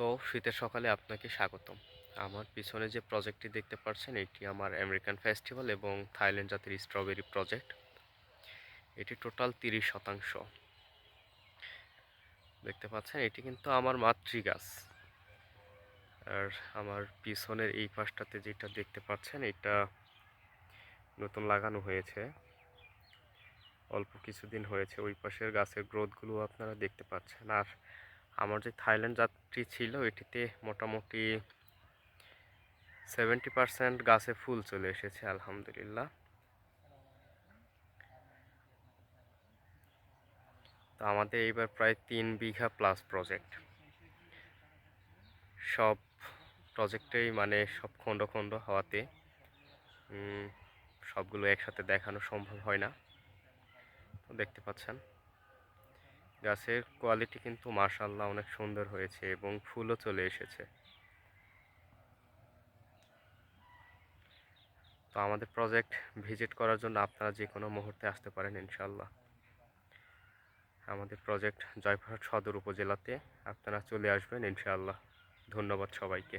তো শীতের সকালে আপনাকে স্বাগতম। আমার পিছনে যে প্রজেক্টটি দেখতে পাচ্ছেন, এটি আমার আমেরিকান ফেস্টিভ্যাল এবং থাইল্যান্ড জাতির স্ট্রবেরি প্রজেক্ট এটি টোটাল তিরিশ শতাংশ। দেখতে পাচ্ছেন, এটি কিন্তু আমার মাতৃ গাছ আর আমার পিছনের এই পাশটাতে যেটা দেখতে পাচ্ছেন, এটা নতুন লাগানো হয়েছে। অল্প কিছুদিন হয়েছে, ওই পাশের গাছের গ্রোথগুলো আপনারা দেখতে পাচ্ছেন। আর আমার যে থাইল্যান্ড যাত্রী ছিল, এটিতে মোটামুটি সেভেন্টি পারসেন্ট গাছে ফুল চলে এসেছে, আলহামদুলিল্লাহ। তো আমাদের এইবার প্রায় তিন বিঘা প্লাস প্রজেক্ট সব প্রজেক্টেই মানে সব খণ্ড খণ্ড হওয়াতে সবগুলো একসাথে দেখানো সম্ভব হয় না। দেখতে পাচ্ছেন। গাছের কোয়ালিটি কিন্তু মার্শাল্লাহ অনেক সুন্দর হয়েছে এবং ফুলও চলে এসেছে। তো আমাদের প্রজেক্ট ভিজিট করার জন্য আপনারা যে কোনো মুহূর্তে আসতে পারেন ইনশাল্লাহ আমাদের প্রজেক্ট জয়পুরহাট সদর উপজেলাতে আপনারা চলে আসবেন ইনশাআল্লাহ। ধন্যবাদ সবাইকে।